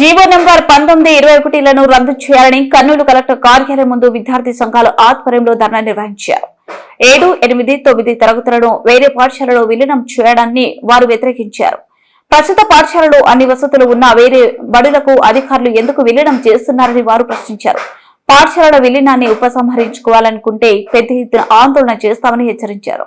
GO number పంతొమ్మిది ఇరవై ఒకటిలను రద్దు చేయాలని కర్నూలు కలెక్టర్ కార్యాలయం ముందు విద్యార్థి సంఘాల ఆధ్వర్యంలో ధర్నా నిర్వహించారు. ఏడు ఎనిమిది తొమ్మిది తరగతులను వేరే పాఠశాలలో విలీనం చేయడాన్ని వారు వ్యతిరేకించారు. ప్రస్తుత పాఠశాలలో అన్ని వసతులు ఉన్న వేరే బడులకు అధికారులు ఎందుకు విలీనం చేస్తున్నారని వారు ప్రశ్నించారు. పాఠశాలల విలీనాన్ని ఉపసంహరించుకోవాలనుకుంటే పెద్ద ఎత్తున ఆందోళన చేస్తామని హెచ్చరించారు.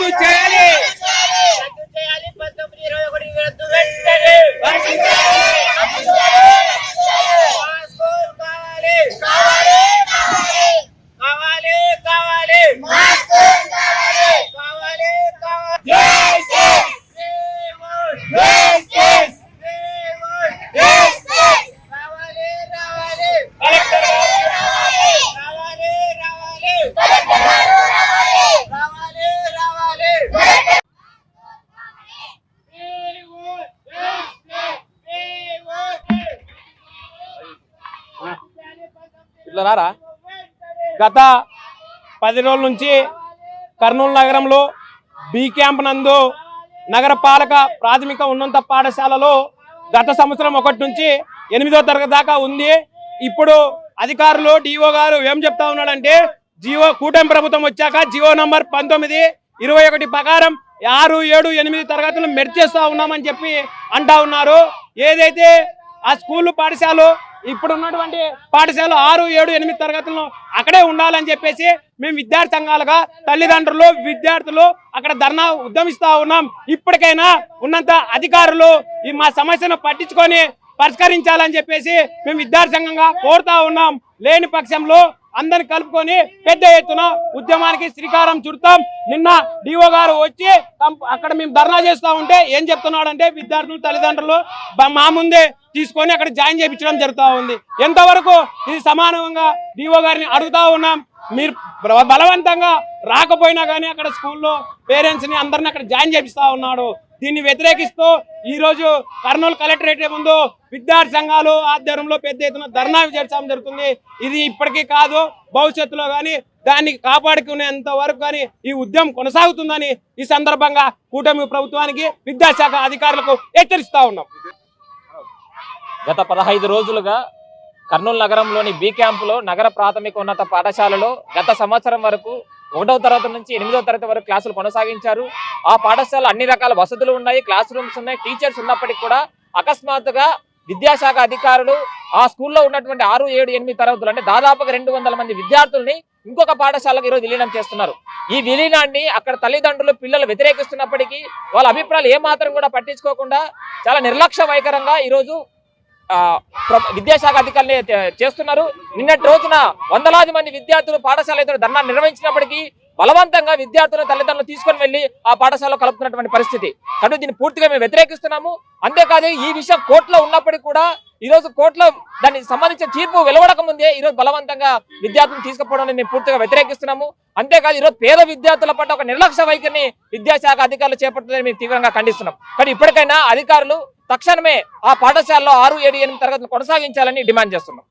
Good you, ఇట్లా గత పది రోజుల నుంచి కర్నూలు నగరంలో బీ క్యాంప్ నందు నగరపాలక ప్రాథమిక ఉన్నత పాఠశాలలో గత సంవత్సరం ఒకటి నుంచి ఎనిమిదో తరగతి దాకా ఉంది. ఇప్పుడు అధికారులు డిఓ గారు ఏం చెప్తా ఉన్నాడంటే జియో కూటమి ప్రభుత్వం వచ్చాక జియో నంబర్ పంతొమ్మిది ఇరవై ఒకటి ప్రకారం ఆరు ఏడు ఎనిమిది తరగతులు మెర్చేస్తూ ఉన్నామని చెప్పి అంటా ఉన్నారు. ఏదైతే ఆ స్కూళ్ళు పాఠశాల ఇప్పుడు ఉన్నటువంటి పాఠశాల ఆరు ఏడు ఎనిమిది తరగతులను అక్కడే ఉండాలని చెప్పేసి మేము విద్యార్థి సంఘాలుగా తల్లిదండ్రులు విద్యార్థులు అక్కడ ధర్నా ఉద్యమిస్తా ఉన్నాం. ఇప్పటికైనా ఉన్నంత అధికారులు ఈ మా సమస్యను పట్టించుకొని పరిష్కరించాలని చెప్పేసి మేము విద్యార్థి సంఘంగా కోరుతా ఉన్నాం. లేని పక్షంలో అందరిని కలుపుకొని పెద్ద ఎత్తున ఉద్యమానికి శ్రీకారం చుడతాం. నిన్న డిఓ గారు వచ్చి అక్కడ మేము ధర్నా చేస్తా ఉంటే ఏం చెప్తున్నాడంటే విద్యార్థులు తల్లిదండ్రులు మా ముందే తీసుకొని అక్కడ జాయిన్ చేయించడం జరుగుతూ ఉంది. ఎంతవరకు ఇది సమానంగా డిఓ గారిని అడుగుతా ఉన్నాం మీరు బలవంతంగా రాకపోయినా కానీ అక్కడ స్కూల్లో పేరెంట్స్ని అందరిని అక్కడ జాయిన్ చేపిస్తా ఉన్నాడు. దీన్ని వ్యతిరేకిస్తూ ఈ రోజు కర్నూలు కలెక్టరేట్ ముందు విద్యార్థి సంఘాలు ఆధ్వర్యంలో పెద్ద ఎత్తున ధర్నా చేర్చడం జరుగుతుంది. ఇది ఇప్పటికీ కాదు భవిష్యత్తులో కానీ దాన్ని కాపాడుకునేంత వరకు కానీ ఈ ఉద్యమం కొనసాగుతుందని ఈ సందర్భంగా కూటమి ప్రభుత్వానికి విద్యాశాఖ అధికారులకు హెచ్చరిస్తా ఉన్నాం. గత పదహైదు రోజులుగా కర్నూలు నగరంలోని బీ క్యాంపులో నగర ప్రాథమిక ఉన్నత పాఠశాలలో గత సంవత్సరం వరకు ఒకటవ తరగతి నుంచి ఎనిమిదవ తరగతి వరకు క్లాసులు కొనసాగించారు. ఆ పాఠశాల అన్ని రకాల వసతులు ఉన్నాయి క్లాస్ రూమ్స్ ఉన్నాయి టీచర్స్ ఉన్నప్పటికీ కూడా అకస్మాత్తుగా విద్యాశాఖ అధికారులు ఆ స్కూల్లో ఉన్నటువంటి ఆరు ఏడు ఎనిమిది తరగతులు అంటే దాదాపుగా రెండు వందల మంది విద్యార్థుల్ని ఇంకొక పాఠశాలకు ఈరోజు విలీనం చేస్తున్నారు. ఈ విలీనాన్ని అక్కడ తల్లిదండ్రులు పిల్లలు వ్యతిరేకిస్తున్నప్పటికీ వాళ్ళ అభిప్రాయాలు ఏమాత్రం కూడా పట్టించుకోకుండా చాలా నిర్లక్ష్య వైఖరంగా ఈరోజు విద్యాశాఖ అధికారులు చేస్తున్నారు. నిన్నటి రోజున వందలాది మంది విద్యార్థులు పాఠశాల ఎదురు ధర్నా నిర్వహించినప్పటికీ బలవంతంగా విద్యార్థుల తల్లిదండ్రులు తీసుకొని వెళ్ళి ఆ పాఠశాలలో కలుపుతున్నటువంటి పరిస్థితి. కాబట్టి దీన్ని పూర్తిగా మేము వ్యతిరేకిస్తున్నాము. అంతేకాదు ఈ విషయం కోర్టులో ఉన్నప్పటికీ కూడా ఈ రోజు కోర్టులో దానికి సంబంధించిన తీర్పు వెలువడక ముందే ఈ రోజు బలవంతంగా విద్యార్థులను తీసుకుపోవడం మేము పూర్తిగా వ్యతిరేకిస్తున్నాము. అంతేకాదు ఈరోజు పేద విద్యార్థుల పట్ల ఒక నిర్లక్ష్య వైఖరిని విద్యాశాఖ అధికారులు చేపడుతుందని మేము తీవ్రంగా ఖండిస్తున్నాం. కానీ ఇప్పటికైనా అధికారులు తక్షణమే ఆ పాఠశాలలో ఆరు ఏడు ఎనిమిది తరగతులు కొనసాగించాలని డిమాండ్ చేస్తున్నాం.